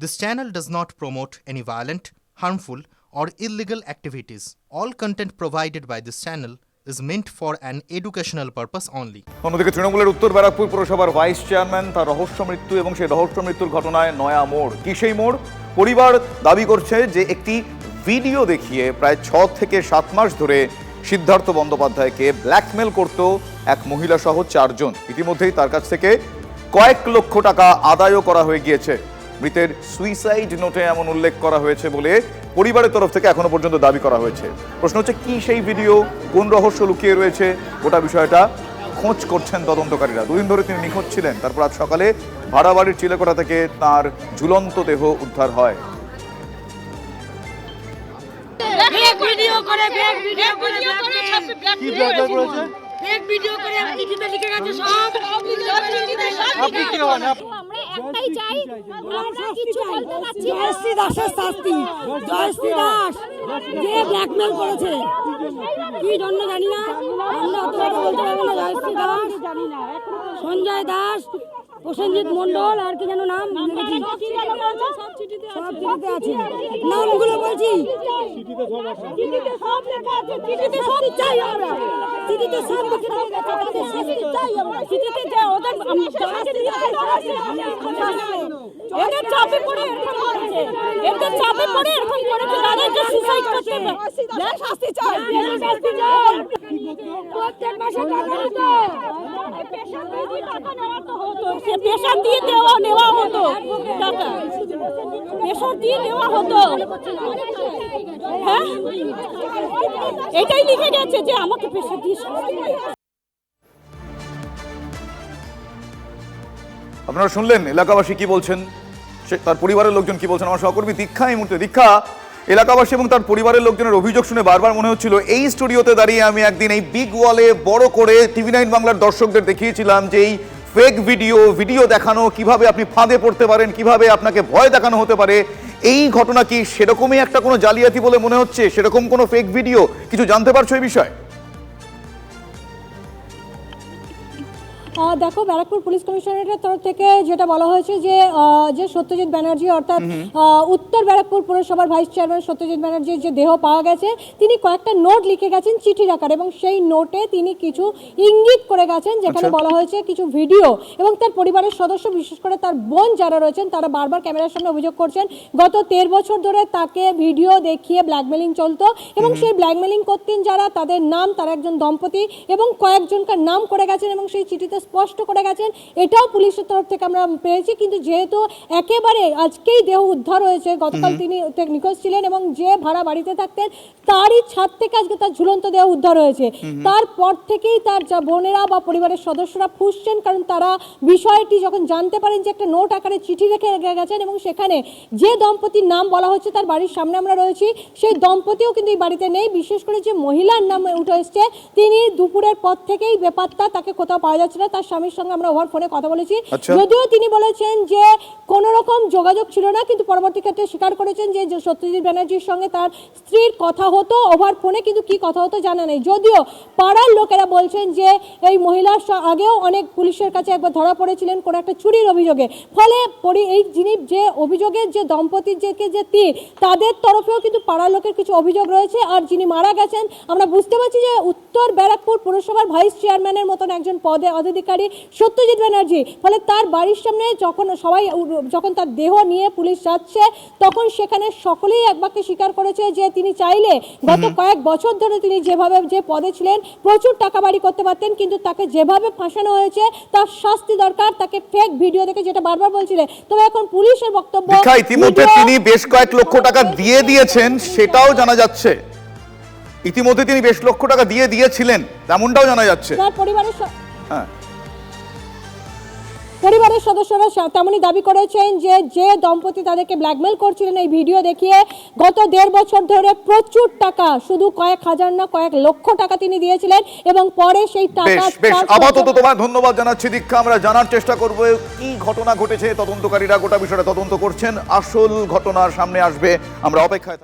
This channel does not promote any violent, harmful, or illegal activities. All content provided by this channel is meant for an educational purpose only. অন্যদিকে তৃণমূলের উত্তর ব্যারাকপুর পুরসভার vice chairman তার রহস্য মৃত্যু এবং সেই রহস্য মৃত্যুর ঘটনায় নয়া মোড় কি সেই মোড় পরিবার দাবি করছে যে একটি ভিডিও দেখিয়ে প্রায় ছ থেকে সাত মাস ধরে সিদ্ধার্থ বন্দ্যোপাধ্যায়কে ব্ল্যাকমেল করত এক মহিলা সহ চারজন ইতিমধ্যেই তার কাছ থেকে কয়েক লক্ষ টাকা আদায়ও করা হয়ে গিয়েছে মৃতের সুইসাইড নোটে এমন উল্লেখ করা হয়েছে বলে পরিবারের তরফ থেকে এখনও পর্যন্ত দাবি করা হয়েছে। প্রশ্ন হচ্ছে কি সেই ভিডিও? কোন রহস্য লুকিয়ে রয়েছে? গোটা বিষয়টা খোঁজ করছেন তদন্তকারীরা। দুদিন ধরে তিনি নিখোঁজ ছিলেন। তারপর আজ সকালে ভাড়া বাড়ির চিলেকোঠা থেকে তার ঝুলন্ত দেহ উদ্ধার হয়। ফেক ভিডিও করে ভিডিও করে কি ব্ল্যাকমেল করেছে। ফেক ভিডিও করে লিখে গেছে সব। সব চিঠিতে সব আপনি কে হন একটাই চাই আমরা কিছু বলতে পারছি না। জয়শ্রী দাসের শাস্তি। জয়শ্রী দাস। যে ব্ল্যাকমেল করেছে। কি জন্য জানি না। আমরা অত কথা বলতে পারব না জয়শ্রী দাস। সঞ্জয় দাস প্রসেনজিৎ মন্ডল আর কি যেন নাম? সব চিঠিতে আছে। নামগুলো বলছি। চিঠিতে সব লেখা আছে। চিঠিতে সব চাই আমরা। চিঠিতে সব লেখা আছে। তাদের শাস্তি চাই আমরা। চিঠিতে যে ওদের এদের চাপে পড়ে এরকম করেছে। এদের চাপে পড়ে এরকম করেছে। তাদের যে সুসাইড করতে শাস্তি চাই। শাস্তি চাই। প্রত্যেক মাসে টাকা দিত। সে দিয়ে দেওয়া নেওয়া হতো টাকা। পেশার দিয়ে দেওয়া হতো। হ্যাঁ? এটাই লিখে গেছে যে আমাকে পেশা দিয়ে আপনারা শুনলেন এলাকাবাসী কি বলছেন? সে তার পরিবারের লোকজন কি বলছেন? আমার সহকর্মী দীক্ষা এই মুহূর্তে দীক্ষা। এলাকাবাসী এবং তার পরিবারের লোকজনের অভিযোগ শুনে বারবার মনে হচ্ছিল, এই স্টুডিওতে দাঁড়িয়ে আমি একদিন এই বিগ ওয়ালে বড় করে টিভি নাইন বাংলার দর্শকদের দেখিয়েছিলাম যে এই ফেক ভিডিও ভিডিও দেখানো, কীভাবে আপনি ফাঁদে পড়তে পারেন, কীভাবে আপনাকে ভয় দেখানো হতে পারে, এই ঘটনা কি সেরকমই একটা কোনো জালিয়াতি বলে মনে হচ্ছে? সেরকম কোনো ফেক ভিডিও কিছু জানতে পারছ এই বিষয়ে? দেখো ব্যারাকপুর পুলিশ কমিশনারেটের তরফ থেকে যেটা বলা হয়েছে যে যে সত্যজিৎ ব্যানার্জি অর্থাৎ উত্তর ব্যারাকপুর পুরসভার ভাইস চেয়ারম্যান সত্যজিৎ ব্যানার্জির যে দেহ পাওয়া গেছে তিনি কয়েকটা নোট লিখে গেছেন চিঠির আকার এবং সেই নোটে তিনি কিছু ইঙ্গিত করে গেছেন যেখানে আচ্ছা। বলা হয়েছে কিছু ভিডিও এবং তার পরিবারের সদস্য বিশেষ করে তার বোন যারা রয়েছেন তারা বারবার ক্যামেরার সামনে অভিযোগ করছেন গত তের বছর ধরে তাকে ভিডিও দেখিয়ে ব্ল্যাকমেলিং চলতো এবং সেই ব্ল্যাকমেলিং করতেন যারা তাদের নাম তারা একজন দম্পতি এবং কয়েকজনকার নাম করে গেছেন এবং সেই চিঠিতে স্পষ্ট করে গেছেন। এটাও পুলিশের তরফ থেকে আমরা পেয়েছি কিন্তু যেহেতু একেবারে আজকেই দেহ উদ্ধার হয়েছে গতকাল তিনি নিখোঁজ ছিলেন এবং যে ভাড়া বাড়িতে থাকতেন তারই ছাদ থেকে আজকে তার ঝুলন্ত দেহ উদ্ধার হয়েছে। তারপর থেকেই তার যা বোনেরা বা পরিবারের সদস্যরা ফুসছেন কারণ তারা বিষয়টি যখন জানতে পারেন যে একটা নোট আকারে চিঠি রেখে গেছেন এবং সেখানে যে দম্পতির নাম বলা হচ্ছে তার বাড়ির সামনে আমরা রয়েছি সেই দম্পতিও কিন্তু এই বাড়িতে নেই বিশেষ করে যে মহিলার নাম উঠে এসছে তিনি দুপুরের পর থেকেই বেপাত্তা তাকে কোথাও পাওয়া যাচ্ছে না। তার স্বামীর সঙ্গে আমরা ওভার ফোনে কথা বলেছি। আচ্ছা। যদিও তিনি বলেছেন যে কোন রকম যোগাযোগ ছিল না কিন্তু পরবর্তী ক্ষেত্রে স্বীকার করেছেন যে সত্যজিৎ ব্যানার্জির সঙ্গে তার স্ত্রীর কথা হতো ওভার ফোনে কিন্তু কি কথা হতো জানা নেই। যদিও পাড়ার লোকেরা বলছেন যে এই মহিলার আগেও অনেক পুলিশের কাছে একবার ধরা পড়েছিলেন কোনো একটা চুরির অভিযোগে। ফলে পরি এই যিনি যে অভিযোগের যে দম্পতির যে যে তীর তাদের তরফেও কিন্তু পাড়ার লোকের কিছু অভিযোগ রয়েছে। আর যিনি মারা গেছেন আমরা বুঝতে পারছি যে উত্তর ব্যারাকপুর পুরসভার ভাইস চেয়ারম্যানের মতন একজন পদে অধিকারী সত্যজিৎ ব্যানার্জি। ফলে তার বাড়ির সামনে যখন সবাই যখন তার দেহ নিয়ে পুলিশ যাচ্ছে তখন সেখানে সকলেই এক বাক্যে স্বীকার করেছে যে তিনি চাইলে গত কয়েক বছর ধরে তিনি যেভাবে যে পদে ছিলেন প্রচুর টাকা বাড়ি করতে পারতেন কিন্তু তাকে যেভাবে ফাঁসানো হয়েছে তার শাস্তি দরকার তাকে ফেক ভিডিও দেখে যেটা বারবার বলছিলেন তবে এখন পুলিশের বক্তব্য ইতিমধ্যে তিনি বেশ কয়েক লক্ষ টাকা দিয়ে দিয়েছেন সেটাও জানা যাচ্ছে। ইতিমধ্যে তিনি বেশ লক্ষ টাকা দিয়ে দিয়েছিলেন তেমনটাও জানা যাচ্ছে। তার পরিবারের হ্যাঁ। পরিবারের সদস্যরা তেমনই দাবি করেছেন যে যে দম্পতি তাদেরকে ব্ল্যাকমেল করছিলেন এই ভিডিও দেখিয়ে গত দেড় বছর ধরে প্রচুর টাকা শুধু কয়েক হাজার না কয়েক লক্ষ টাকা তিনি দিয়েছিলেন এবং পরে সেই টাকা আপাতত তোমায় ধন্যবাদ জানাচ্ছি দীক্ষা। আমরা জানার চেষ্টা করব কি ঘটনা ঘটেছে তদন্তকারীরা গোটা বিষয়টা তদন্ত করছেন। আসল ঘটনার সামনে আসবে। আমরা অপেক্ষায়